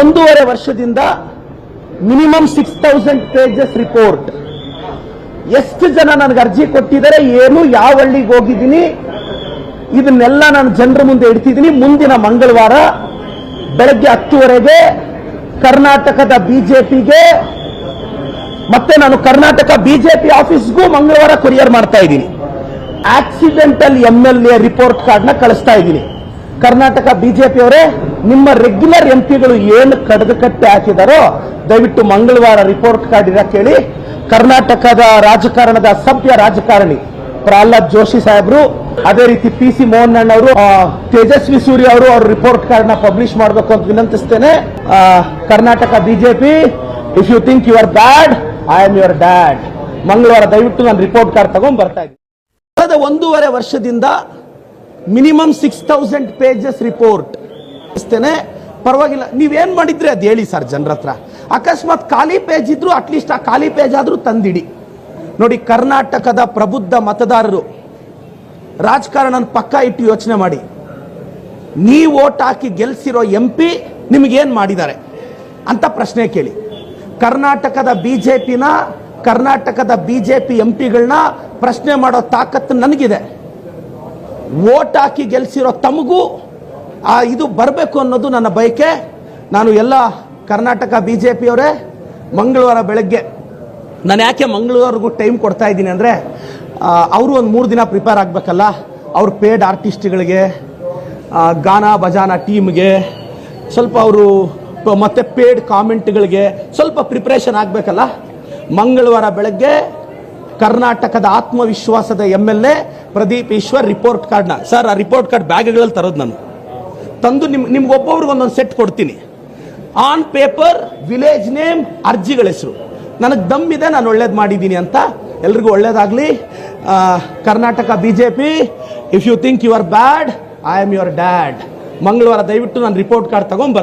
ಒಂದೂವರೆ ವರ್ಷದಿಂದ minimum six thousand pages report ಎಷ್ಟು ಜನ ನನಗೆ ಅರ್ಜಿ ಕೊಟ್ಟಿದ್ದಾರೆ, ಏನು, ಯಾವ ಹಳ್ಳಿಗೆ ಹೋಗಿದ್ದೀನಿ, ಇದನ್ನೆಲ್ಲ ನಾನು ಜನರ ಮುಂದೆ ಇಡ್ತಿದ್ದೀನಿ. ಮುಂದಿನ ಮಂಗಳವಾರ ಬೆಳಗ್ಗೆ ಹತ್ತುವರೆಗೆ ಕರ್ನಾಟಕದ ಬಿಜೆಪಿಗೆ, ಮತ್ತೆ ನಾನು ಕರ್ನಾಟಕ ಬಿಜೆಪಿ ಆಫೀಸ್ಗೂ ಮಂಗಳವಾರ ಕೊರಿಯರ್ ಮಾಡ್ತಾ ಇದ್ದೀನಿ. Accidental M L A report ಕಾರ್ಡ್ನ ಕಳಿಸ್ತಾ ಇದ್ದೀನಿ. ಕರ್ನಾಟಕ ಬಿಜೆಪಿ ಅವರೇ, ನಿಮ್ಮ ರೆಗ್ಯುಲರ್ ಎಂಪಿಗಳು ಏನು ಕಡದು ಕಟ್ಟೆ ಹಾಕಿದಾರೋ, ದಯವಿಟ್ಟು ಮಂಗಳವಾರ ರಿಪೋರ್ಟ್ ಕಾರ್ಡ್ ಇರ ಕೇಳಿ. ಕರ್ನಾಟಕದ ರಾಜಕಾರಣದ ಸಭ್ಯ ರಾಜಕಾರಣಿ ಪ್ರಹ್ಲಾದ್ ಜೋಶಿ ಸಾಹೇಬ್ರು, ಅದೇ ರೀತಿ ಪಿ ಸಿ ಮೋಹನ್ ಅವರು ತೇಜಸ್ವಿ ಸೂರ್ಯ ಅವರು ಅವ್ರ ರಿಪೋರ್ಟ್ ಕಾರ್ಡ್ನ ಪಬ್ಲಿಷ್ ಮಾಡಬೇಕು ಅಂತ ವಿನಂತಿಸ್ತೇನೆ. Karnataka BJP if you think your bad I am your dad ಮಂಗಳವಾರ ದಯವಿಟ್ಟು ನಾನು ರಿಪೋರ್ಟ್ ಕಾರ್ಡ್ ತಗೊಂಡ್ ಬರ್ತಾ ಇದ್ದೀನಿ. ಕಳೆದ ಒಂದೂವರೆ ವರ್ಷದಿಂದ minimum six thousand pages report ಪರವಾಗಿಲ್ಲ. ನೀವೇನು ಮಾಡಿದ್ರಿ ಅದು ಹೇಳಿ ಸರ್ ಜನರ ಹತ್ರ. ಅಕಸ್ಮಾತ್ ಖಾಲಿ ಪೇಜ್ ಇದ್ರು ಅಟ್ಲೀಸ್ಟ್ ಆ ಖಾಲಿ ಪೇಜ್ ಆದ್ರೂ ತಂದಿಡಿ. ನೋಡಿ, ಕರ್ನಾಟಕದ ಪ್ರಬುದ್ಧ ಮತದಾರರು, ರಾಜಕಾರಣನ ಪಕ್ಕ ಇಟ್ಟು ಯೋಚನೆ ಮಾಡಿ. ನೀವು ಓಟ್ ಹಾಕಿ ಗೆಲ್ಸಿರೋ ಎಂ ಪಿ ನಿಮಗೇನ್ ಮಾಡಿದ್ದಾರೆ? ಅಂತ ಪ್ರಶ್ನೆ ಕೇಳಿ. ಕರ್ನಾಟಕದ ಬಿಜೆಪಿನ ಕರ್ನಾಟಕದ ಬಿಜೆಪಿ ಎಂ ಪಿಗಳನ್ನ ಪ್ರಶ್ನೆ ಮಾಡೋ ತಾಕತ್ತು ನನಗಿದೆ. ಓಟ್ ಹಾಕಿ ಗೆಲ್ಸಿರೋ ತಮಗೂ, ಆ, ಇದು ಬರಬೇಕು ಅನ್ನೋದು ನನ್ನ ಬಯಕೆ. ನಾನು ಎಲ್ಲ ಕರ್ನಾಟಕ ಬಿ ಜೆ ಪಿಯವರೇ ಮಂಗಳವಾರ ಬೆಳಗ್ಗೆ, ನಾನು ಯಾಕೆ ಮಂಗಳವಾರಗೂ ಟೈಮ್ ಕೊಡ್ತಾ ಇದ್ದೀನಿ ಅಂದರೆ ಅವರು ಒಂದು ಮೂರು ದಿನ ಪ್ರಿಪೇರ್ ಆಗಬೇಕಲ್ಲ, ಅವ್ರ ಪೇಡ್ ಆರ್ಟಿಸ್ಟ್ಗಳಿಗೆ ಗಾನ ಭಜಾನ ಟೀಮ್ಗೆ, ಸ್ವಲ್ಪ ಅವರು ಮತ್ತು ಪೇಡ್ ಕಾಮೆಂಟ್ಗಳಿಗೆ ಸ್ವಲ್ಪ ಪ್ರಿಪ್ರೇಷನ್ ಆಗಬೇಕಲ್ಲ. ಮಂಗಳವಾರ ಬೆಳಗ್ಗೆ ಕರ್ನಾಟಕದ ಆತ್ಮವಿಶ್ವಾಸದ M L A Pradeep Eshwar report ಕಾರ್ಡ್ನ ಸರ್ ಆ ರಿಪೋರ್ಟ್ ಕಾರ್ಡ್ ಬ್ಯಾಗ್ಗಳಲ್ಲಿ ತರೋದು ನಾನು. ತಂದು ನಿಮ್ ನಿಮ್ಗೆ ಒಬ್ಬೊಬ್ರಿಗೆ ಒಂದೊಂದು ಸೆಟ್ ಕೊಡ್ತೀನಿ. ಆನ್ ಪೇಪರ್ ವಿಲೇಜ್ ನೇಮ್ ಅರ್ಜಿಗಳ ಹೆಸರು. ನನಗೆ ಇದೆ, ನಾನು ಒಳ್ಳೇದು ಮಾಡಿದ್ದೀನಿ ಅಂತ. ಎಲ್ರಿಗೂ ಒಳ್ಳೇದಾಗಲಿ. Karnataka B J P if you think you are bad I am your dad ಮಂಗಳವಾರ ದಯವಿಟ್ಟು ನಾನು ರಿಪೋರ್ಟ್ ಕಾರ್ಡ್ ತಗೊಂಡ್